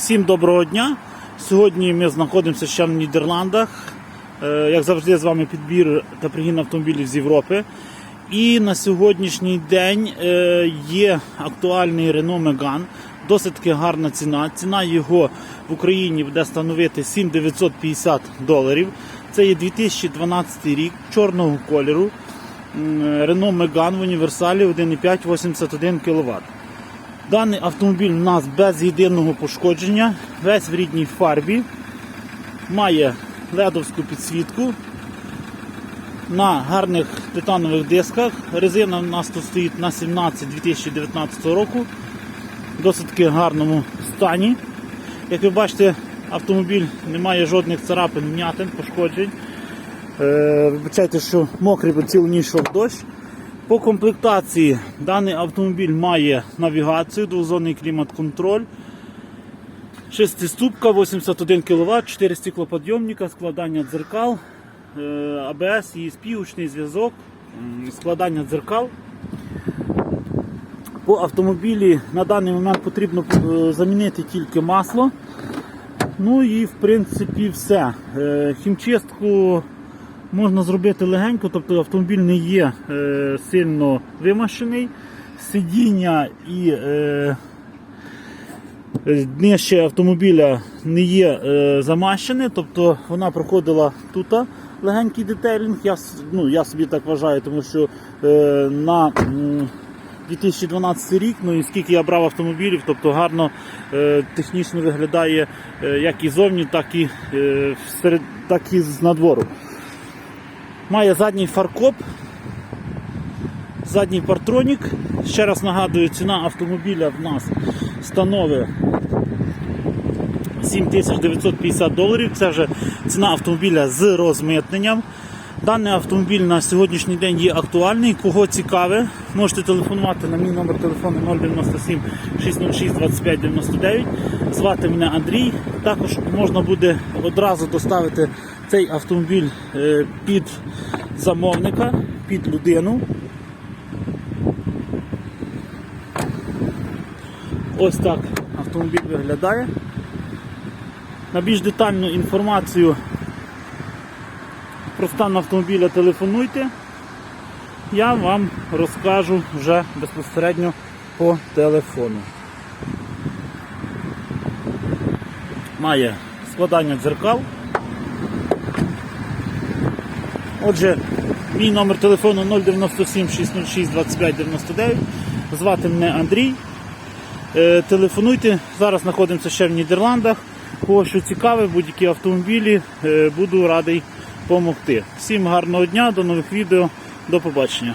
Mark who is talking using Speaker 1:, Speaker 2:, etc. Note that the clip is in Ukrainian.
Speaker 1: Всім доброго дня. Сьогодні ми знаходимося ще в Нідерландах. Е, Як завжди, з вами підбір та пригін автомобілів з Європи. І на сьогоднішній день е, є актуальний Renault Megane. Досить таки гарна ціна. Ціна його в Україні буде становити 7950 доларів. Це є 2012 рік чорного кольору. Renault Megane в універсалі 1,5 81 кВт. Даний автомобіль у нас без єдиного пошкодження, весь в рідній фарбі, має ледовську підсвітку на гарних титанових дисках. Резина у нас тут стоїть на 17 2019 року, в досить гарному стані. Як ви бачите, автомобіль не має жодних царапин, вмятин, пошкоджень. Е, Вибачайте, що мокрий, бо цілу ніч йшов дощ. По комплектації даний автомобіль має навігацію, двозонний клімат-контроль, шестиступка, 81 кВт, 4 стеклоподйомника, складання дзеркал, е, АБС, ESP, гучний зв'язок, складання дзеркал. По автомобілі на даний момент потрібно е, замінити тільки масло. Ну і в принципі все. Е, Хімчистку можна зробити легенько, тобто автомобіль не є е, сильно вимащений. Сидіння і е, днище автомобіля не є е, замащене, тобто вона проходила тут легенький детейлінг. Я, ну, я собі так вважаю, тому що е, на 2012 рік, ну і скільки я брав автомобілів, тобто гарно е, технічно виглядає е, як і зовні, так і, е, всеред, так і з надвору. Має задній фаркоп, задній партронік. Ще раз нагадую, ціна автомобіля в нас становить 7950 доларів. Це вже ціна автомобіля з розмитненням. Даний автомобіль на сьогоднішній день є актуальний. Кого цікаве, можете телефонувати на мій номер телефону 097 606 25 99. Звати мене Андрій. Також можна буде одразу доставити цей автомобіль е, під замовника, під людину. Ось так автомобіль виглядає. На більш детальну інформацію про стан автомобіля телефонуйте. Я вам розкажу вже безпосередньо по телефону. Має складання дзеркал. Отже, мій номер телефону 097 606 25 99. Звати мене Андрій. Е, Телефонуйте. Зараз знаходимося ще в Нідерландах. Кого що цікаве, будь-які автомобілі, е, буду радий допомогти. Всім гарного дня, до нових відео, до побачення.